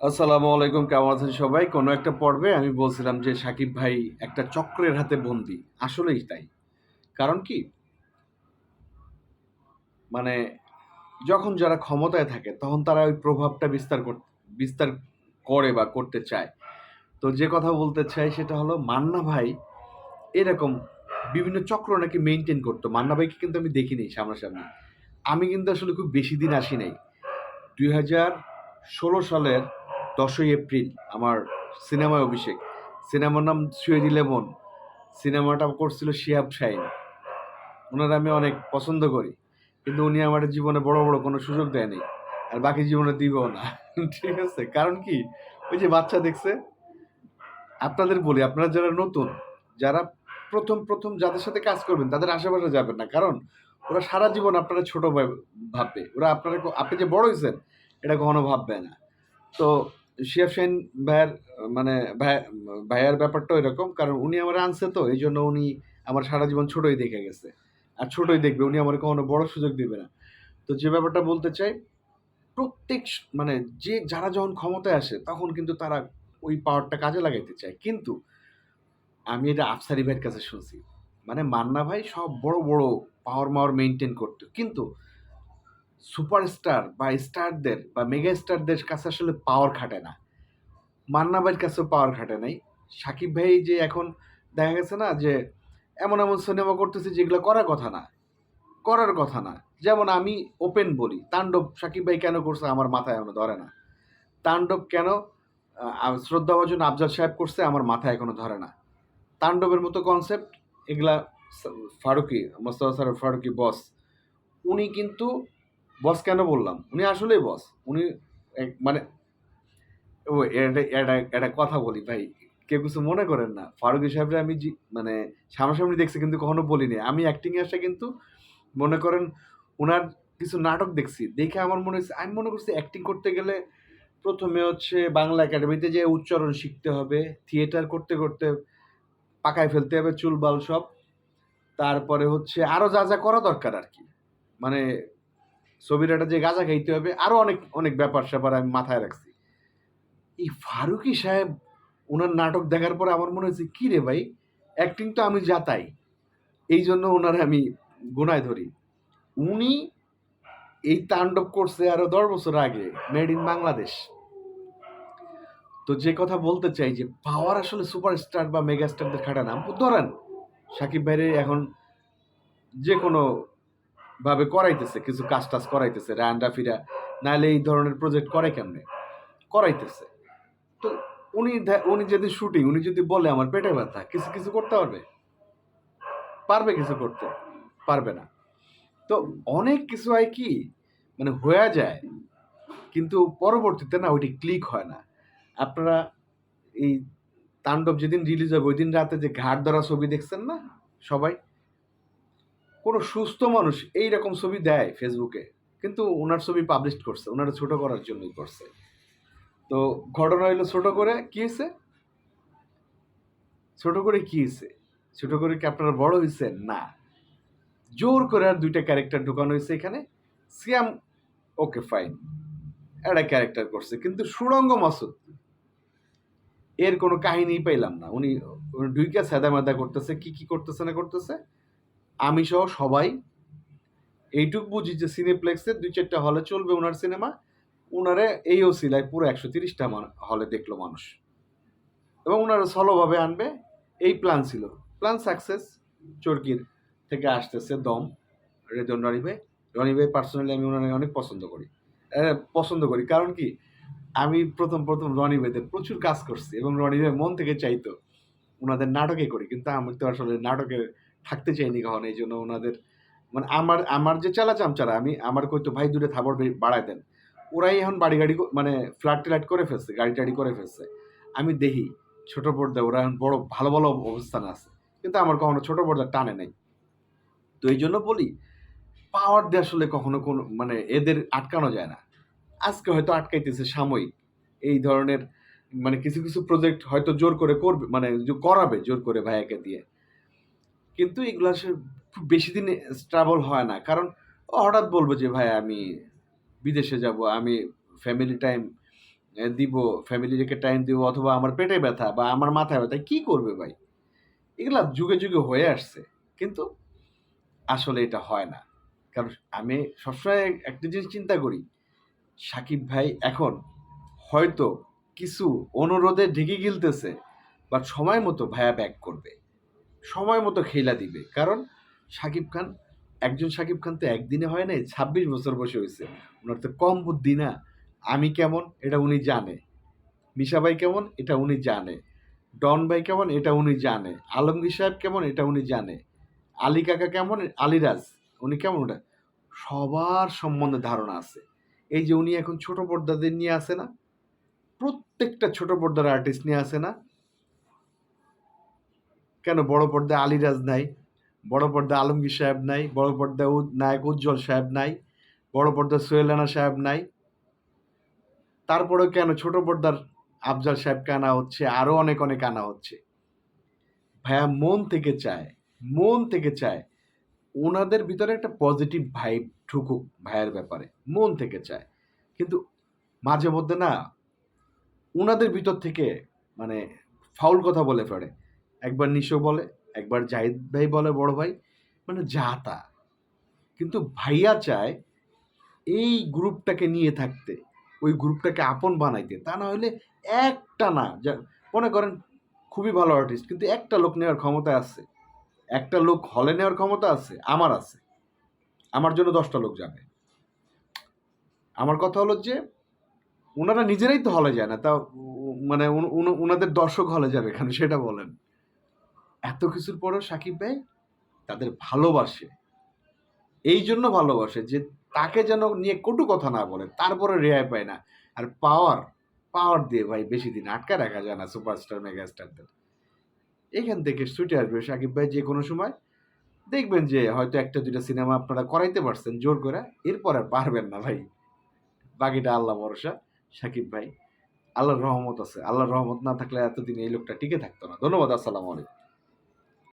আসসালামু আলাইকুম, কেমন আছেন সবাই? কোনো একটা পর্বে আমি বলছিলাম যে সাকিব ভাই একটা চক্রের হাতে বন্দি। আসলেই তাই। কারণ কি? মানে যখন যারা ক্ষমতায় থাকে, তখন তারা ওই প্রভাবটা বিস্তার কর, বিস্তার করে বা করতে চায়। তো যে কথা বলতে চাই সেটা হলো, মান্না ভাই এরকম বিভিন্ন চক্র নাকি মেনটেন করতো। মান্না ভাইকে কিন্তু আমি দেখিনি সামনাসামনি। আমি কিন্তু আসলে খুব বেশি দিন আসি নাই। দুই হাজার ষোলো সালের দশই এপ্রিল, আমার সিনেমায় অভিষেক। সিনেমার নাম সুয়েড ইলেভন সিনেমাটা করছিল শিহাব শাহিন। ওনারা আমি অনেক পছন্দ করি, কিন্তু উনি আমার জীবনে বড় বড় কোনো সুযোগ দেয়নি, আর বাকি জীবনে দিবেও না। ঠিক আছে, কারণ কি? ওই যে বাচ্চা দেখছে, আপনাদের বলি, আপনারা যারা নতুন, যারা প্রথম প্রথম যাদের সাথে কাজ করবেন, তাদের আশেপাশে যাবেন না। কারণ ওরা সারা জীবন আপনারা ছোট ভাব- ভাববে। ওরা আপনারা আপনি যে বড় হয়েছেন, এটা কখনো ভাববে না। তো শিয়াব সেন ভাইয়ের মানে ভাই ভাইয়ার ব্যাপারটা এরকম কারণ উনি আমার আনছে তো এই জন্য উনি আমার সারা জীবন ছোটই দেখে গেছে। আর ছোটই দেখবে উনি আমার কখনো বড় সুযোগ দিবে না। তো যে ব্যাপারটা বলতে চাই প্রত্যেক মানে যে যারা যখন ক্ষমতায় আসে তখন কিন্তু তারা ওই পাওয়ারটা কাজে লাগাইতে চায়। কিন্তু আমি এটা আফসারি ভাইয়ের কাছে শুনছি। মানে মান্না ভাই সব বড় বড় পাওয়ার মাওয়ার মেনটেন করতো। কিন্তু সুপারস্টার বা স্টারদের বা মেগা স্টারদের কাছে আসলে পাওয়ার খাটে না। মান্না ভাইয়ের কাছেও পাওয়ার খাটে নাই। সাকিব ভাই যে এখন দেখা গেছে না যে এমন এমন সিনেমা করতেছে যেগুলো করার কথা না করার কথা না। যেমন আমি ওপেন বলি তাণ্ডব সাকিব ভাই কেন করছে আমার মাথায় এখনও ধরে না। তাণ্ডব কেন আহ, শ্রদ্ধাভাজন আফজাল সাহেব করছে আমার মাথায় এখনও ধরে না। তাণ্ডবের মতো কনসেপ্ট এগুলা ফারুকি মোস্তফা স্যার ফারুকি বস উনি কিন্তু বস কেন বললাম? উনি আসলেই বস। উনি মানে ও এটা একটা কথা বলি ভাই, কেউ কিছু মনে করেন না। ফারুকি সাহেবরে আমি মানে সামনাসামনি দেখছি কিন্তু কখনো বলিনি। আমি অ্যাক্টিং এ আসে কিন্তু মনে করেন ওনার কিছু নাটক দেখছি। দেখে আমার মনে হচ্ছে, আমি মনে করছি অ্যাক্টিং করতে গেলে প্রথমে হচ্ছে বাংলা একাডেমিতে যে উচ্চারণ শিখতে হবে থিয়েটার করতে করতে পাকায় ফেলতে হবে, চুলবাল সব। তারপরে হচ্ছে আরও যা যা করা দরকার আর কি। মানে ছবিটাটা যে গাঁজা খাইতে হবে, আরও অনেক অনেক ব্যাপার স্যাপার আমি মাথায় রাখছি। এই ফারুকি সাহেব ওনার নাটক দেখার পরে আমার মনে হয়েছে কি রে ভাই অ্যাক্টিং তো আমি যাতাই এই জন্য ওনার আমি গুনায় ধরি। উনি এই তাণ্ডব করছে আরও দশ বছর আগে মেড ইন বাংলাদেশ। তো যে কথা বলতে চাই যে, পাওয়ার আসলে সুপারস্টার বা মেগা স্টারদের খাটা নাম, ধরেন, সাকিব ভাইরে এখন যে কোনো ভাবে করাইতেছে, কিছু কাজ টাজ করাইতেছে, রান্ডা ফিরা নাহলে এই ধরনের প্রজেক্ট করে কেমনে? করাইতেছে। তো উনি উনি যদি শুটিং উনি যদি বলে আমার পেটে ব্যথা, কিছু কিছু করতে পারবে? পারবে কিছু করতে? পারবে না। তো অনেক কিছু হয় কি মানে হয়ে যায়, কিন্তু পরবর্তীতে না ওইটি ক্লিক হয় না। আপনারা এই তাণ্ডব যেদিন রিলিজ হবে ওই দিন রাতে যে ঘাট ধরা ছবি দেখছেন না সবাই? কোনো সুস্থ মানুষ এই রকম ছবি দেয় ফেসবুকে কিন্তু ওনার ছবি পাবলিশ করছে, ওনারা ছোট করার জন্যই করছে। তো ঘটনা হইল ছোট করে কি হয়েছে ছোট করে কি হয়েছে ছোট করে কি আপনারা বড় হয়েছে না। জোর করে আর দুইটা ক্যারেক্টার ঢুকানো হয়েছে এখানে। সিয়াম ওকে ফাইন একটা ক্যারেক্টার করছে, কিন্তু সুরঙ্গ মাসুদ, এর কোনো কাহিনী পাইলাম না। উনি ঢুইকা সাদা মাদা করতেছে, কি কি করতেছে না করতেছে? আমি সহ সবাই। এইটুক বুঝি যে সিনেপ্লেক্সে দুই চারটা হলে চলবে ওনার সিনেমা। ওনারে এই ও ওসিলায় পুরো একশো তিরিশটা হলে দেখল মানুষ। এবং ওনারা সলোভাবে আনবে। এই প্ল্যান ছিল। প্ল্যান সাকসেস চরকির থেকে আসতেছে দম। রেদন রনি ভাই রনি ভাই পার্সোনালি আমি ওনাকে অনেক পছন্দ করি। পছন্দ করি। কারণ কি? আমি প্রথম প্রথম রনি ভাইদের প্রচুর কাজ করছি এবং রনি ভাই মন থেকে চাইতো। ওনাদের নাটকে করি। কিন্তু আমি তো আসলে নাটকে থাকতে চাইনি কখন, এই জন্য ওনাদের মানে আমার আমার যে চালা চামচারা আমি, আমার কইতো ভাই দূরে থাবর বাড়ায় দেন। ওরাই এখন বাড়ি গাড়ি মানে ফ্ল্যাট টিলাট করে ফেলছে, গাড়ি টাড়ি করে ফেলছে। আমি দেখি ছোট পর্দা ওরা এখন বড়, ভালো ভালো অবস্থানে আছে। কিন্তু আমার কখনো ছোট পর্দা টানে নাই। তো এই জন্য বলি, পাওয়ার দিয়ে আসলে কখনো কোনো মানে এদের আটকানো যায় না। আজকে হয়তো আটকাইতেছে সাময়িক। এই ধরনের মানে কিছু কিছু প্রজেক্ট হয়তো জোর করে করবে মানে করাবে জোর করে ভাইয়াকে দিয়ে। কিন্তু এগুলো বেশি দিন স্ট্রাবল হয় না। কারণ হঠাৎ বলব যে, ভাই, আমি বিদেশে যাব, আমি ফ্যামিলি টাইম দিব ফ্যামিলিকে টাইম দিব, অথবা আমার পেটে ব্যথা বা আমার মাথায় ব্যথা, কি করবে ভাই? এগুলা যুগে যুগে হয়ে আসছে, কিন্তু আসলে এটা হয় না। কারণ আমি সবসময় একটা জিনিস চিন্তা করি, সাকিব ভাই এখন হয়তো কিছু অনুরোধে ঢেকে গিলতেছে বা সময় মতো ভায়া ব্যাক করবে। সময় মতো খেলা দিবে। কারণ সাকিব খান, একজন সাকিব খান তো একদিনে হয় নাই, ছাব্বিশ বছর বসে হয়েছে। ওনার তো কম বুদ্ধি না। আমি কেমন, এটা উনি জানে। মিশা ভাই কেমন, এটা উনি জানে। ডন ভাই কেমন, এটা উনি জানে। আলমগীর সাহেব কেমন, এটা উনি জানে। আলী কাকা কেমন, আলিরাজ, উনি কেমন, ওটা সবার সম্বন্ধে ধারণা আছে। এই যে উনি এখন ছোট পর্দাদের নিয়ে আসে না, প্রত্যেকটা ছোট পর্দার আর্টিস্ট নিয়ে আসে না কেন বড় পর্দায় আলিরাজ নাই? বড় পর্দায় আলমগীর সাহেব নাই? বড় পর্দায় নায়ক উজ্জ্বল সাহেব নাই? বড় পর্দায় সোহেল রানা সাহেব নাই? তারপরেও কেন ছোট পর্দার আফজাল সাহেবকে আনা হচ্ছে? আরও অনেক অনেক আনা হচ্ছে। ভাইয়া, মন থেকে চায়, মন থেকে চায়। ওনাদের ভিতরে একটা পজিটিভ ভাইব ঢুকুক ভাইয়ের ব্যাপারে। মন থেকে চায়। কিন্তু মাঝে মধ্যে না, ওনাদের ভিতর থেকে মানে ফাউল কথা বলে ফেলে। একবার নিশো বলে, একবার জাহিদ ভাই বলে, বড় ভাই মানে যা তা। কিন্তু ভাইয়া চায় এই গ্রুপটাকে নিয়ে থাকতে, ওই গ্রুপটাকে আপন বানাইতে। তা না হলে একটা না, যা, মনে করেন খুবই ভালো আর্টিস্ট কিন্তু একটা লোক নেওয়ার ক্ষমতা আছে। একটা লোক হলে নেওয়ার ক্ষমতা আছে, আমার আছে। আমার জন্য দশটা লোক যাবে। আমার কথা হলো যে ওনারা নিজেরাই তো হলে যায় না, তা মানে ওনাদের দর্শক হলে যাবে কেন, সেটা বলেন। এত কিছুর পরেও সাকিব ভাই তাদের ভালোবাসে। এই জন্য ভালোবাসে যে তাকে যেন নিয়ে কটু কথা না বলে, তারপরে রেহাই পায় না। আর পাওয়ার পাওয়ার দিয়ে ভাই বেশি দিন আটকা রাখা যায় না সুপারস্টার মেগাস্টারদের এখান থেকে ছুটে আসবে সাকিব ভাই যে কোনো সময়। দেখবেন যে হয়তো একটা, দুইটা সিনেমা আপনারা করাইতে পারছেন জোর করে, এরপর আর পারবেন না ভাই। বাকিটা আল্লাহ ভরসা, সাকিব ভাই। আল্লাহর রহমত আছে। আল্লাহর রহমত না থাকলে এতদিন এই লোকটা টিকে থাকতো না। ধন্যবাদ, আসসালামু আলাইকুম।